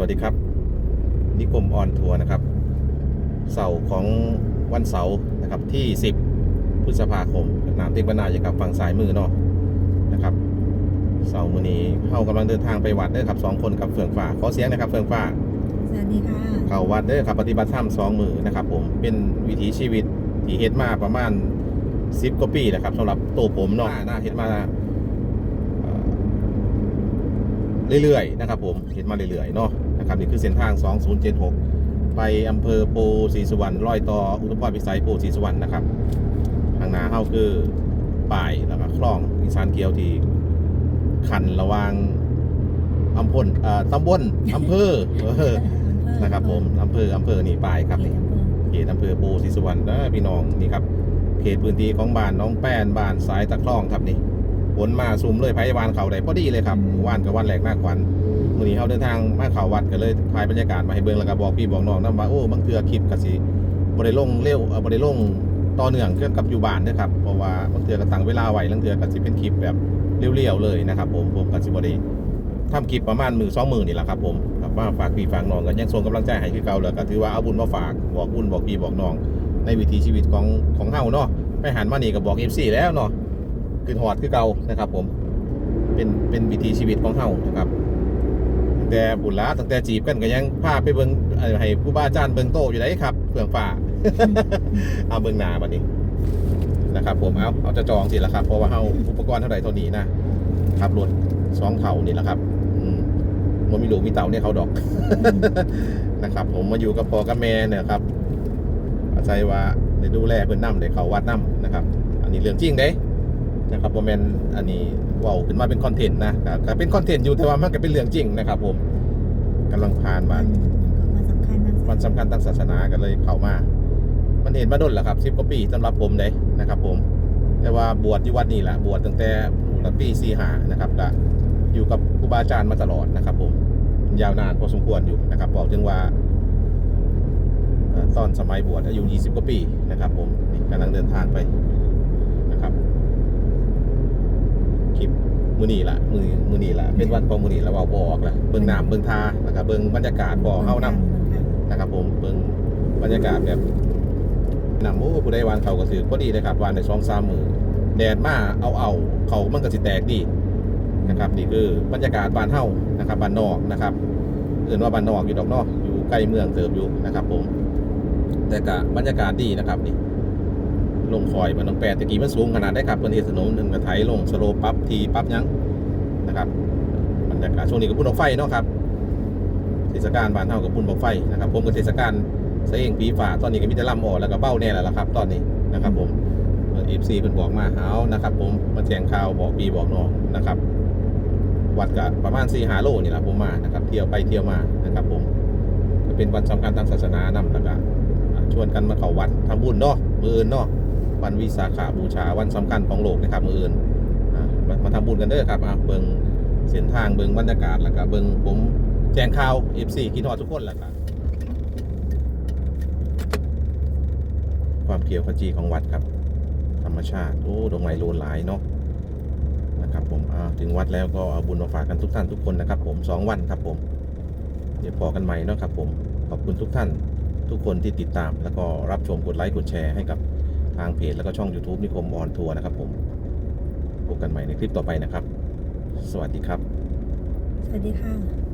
วัสดีครับ นิคมออนทัวร์นะครับ เสาร์ของวันเสาร์นะครับที่ 10 พฤษภาคมน้ำเต็มบรรณาอยู่กับฝั่งซ้ายมือเนาะนะครับ เสาร์มื้อนี้เฮากำลังเดินทางไปวัดเด้อครับสองคนกับเฟื่องฟ้าขอเสียงนะครับเฟื่องฟ้าสวัสดีค่ะเข้าวัดเด้อครับปฏิบัติธรรมสองมือนะครับ ผมเป็นวิถีชีวิตที่เฮ็ดมาประมาณ10กว่าปีนะครับสำหรับตัวผมเนาะหน้าเฮ็ดมาเอ่อเรื่อยๆ นะครับผมเฮ็ดมาเรื่อยๆ เนาะ นะครับนี่คือเส้นทาง 2076 ไปอำเภอโพศรีสุวรรณร้อยต่ออุทุพรพิสัยโพศรีสุวรรณนะครับทางหน้าเฮาคือป่ายแล้วก็คลองอีสานเขียวที่คันระหวางอำพลเอ่อตำบลอำเภอเออนะครับผมอำเภออำเภอนี่ปลายครับนี่เขตอำเภอปูศรีสุวรรณนะพี่น้องนี่ครับเขตพื้นที่ของบ้านน้องแป้นบ้านสายตะคลองครับนี่ ผลมาซุมเลยพยาบาลเขาได้พอดีเลยครับว่านกับวันแหลกหน้าขวัญมื่อนี้เขาเดินทางมาเขาวัดก็เลยถ่ายบรรยากาศมาให้เบิ่งแล้วก็บอกพี่บอกน้องนะว่าโอ้บางเทือคลิปกสิบริลงเร็วเอ่อบริลงต่อเนื่องเกี่ยวกับอยู่บ้านนะครับเพราะว่าบางเทือก็ตั้งเวลาไว้บางเทือกสิเป็นคลิปแบบเรียวๆเลยนะครับ ผมผมกสิบริทำคลิปประมาณมือสองมือนี่แหละครับผมครับว่าฝากพี่ฝากน้องกันยังส่งกำลังใจให้คือเก่าเลยก็ถือว่าเอาบุญมาฝากบอกบุญบอกพี่บอกน้องในวิถีชีวิตของของเฮาเนาะไปหันมานี่ก็บอกเอฟซีแล้วเนาะ คือหอดคือเก่านะครับ ผมเป็นเป็นวิถีชีวิตของเฮานะครับตั้งแต่บุญละตั้งแต่จีบกันก็ยังพาไปเบิ่งเอ่อให้ผู้บ้าจารย์เบิ่งโตอยู่ไหนครับเพื่องฝ่าเอาเบิ่งหนาบัดนี้นะครับ ผมเอาเอาจะจองสิละครับเพราะว่าเฮาอุปกรณ์เท่าไหร่เท่านี้นะขับรถสองเท่านี่แหละครับมมันมีลูมีเต่าเนี่ยเขาดอกนะครับ ผมมาอยู่กับพ่อกับแม่เนี่ยครับอาศัยว่าได้ดูแลเพื่อนน้ำได้เขาวัดน้ำนะครับ อันนี้เรื่องจริงเด้ นะครับโมเมนอันนี้เว้าขึ้นมาเป็นคอนเทนต์นะก็ก็เป็นคอนเทนต์อยู่แต่ว่ามันก็เป็นเรื่องจริงนะครับ ผมกำลังผ่านมาวันสำคัญวันสำคัญทางศาสนากันเลยเข้ามา มันเห็นมาดนแหละครับสิบกว่าปีสำหรับผมเลยนะครับ ผม แต่ว่าบวชที่วัดนี่แหละบวชตั้งแต่ตั้งปีสี่หานะครับก็อยู่กับครูบาอาจารย์มาตลอดนะครับ ผมยาวนานพอสมควรอยู่นะครับบอกถึงว่าเอ่อตอนสมัยบวชอายุ 20 กว่าปีนะครับ ผมนี่กำลังเดินทางไปนะครับคลิป มือนีละมือมือนีละเป็นวันของมือนีละเว่าบอกละเบิ่งน้ำเบิ่งทาแล้วก็เบิ่งบรรยากาศบ่อเฮานํนะครับ ผมเบิ่งบรรยากาศแบบนำโอ้ผู้ใดวานเขาก็ถือพอดีเลยครับวานในสองสามมือแดดมาเอาเอาเขามันก็สิแตกดีนะครับนี่คือบรรยากาศบ้านเฮานะครับบ้านนอกนะครับเอื่นว่าบ้านนอกอยู่ดอกเนอกอยู่ใกล้เมืองเติบอยู่นะครับ ผม แต่ก็บรรยากาศดีนะครับนี่ ลงคอยมันต้องแปดตะกี้มันสูงขนาดได้ครับเพิ่นเฮ็ดถนนหนึ่งกระไถลงสโลปปั๊บทีปั๊บหยังนะครับบรรยากาศช่วงนี้ก็พุ่นออกไฟเนาะครับเทศกาลบ้านเฮากับบุญบังไฟนะครับ ผมก็เทศกาลเสงปีฝาตอนนี้ก็มีแต่ลำอ่อแล้วก็เบ้าแน่แล้วล่ะครับ ตอนนี้นะครับ ผมเอฟซีเพิ่นบอกมาหาวนะครับ ผมมาแจ้งข่าวบอกปีบอกน้องนะครับ วัดก็ประมาณ4 5โลนี่แหละผมมานะครับ เที่ยวไปเที่ยวมานะครับ ผมก็เป็นวันสำคัญทางศาสนานำแล้วก็อ่าชวนกันมาเข้าวัดทำบุญเนาะมื้ออื่นเนาะ วันวิสาขาบูชาวันสำคัญของโลกนะครับมืออื่นอ่ามามาทำบุญกันเด้อครับอะเบิ่งเส้นทางเบิ่งบรรยากาศแล้วก็เบิ่งผมแจ้งข่าว F4 คิดฮอทุกคนแหละครับความเขียวขจีของวัดครับ ธรรมชาติโอ้ดอกไม้โลนหลายเนาะนะครับผมอ่าถึงวัดแล้วก็เอาบุญมาฝากกันทุกท่านทุกคนนะครับ ผมสองวันครับผม เดี๋ยวพอกันใหม่เนาะครับผมขอบคุณทุกท่านทุกคนที่ติดตาม แล้วก็รับชมกดไลค์กดแชร์ให้กับ ทางเพจแล้วก็ช่อง YouTube นิคมออนทัวร์นะครับ ผมพบกันใหม่ในคลิปต่อไปนะครับ สวัสดีครับ สวัสดีค่ะ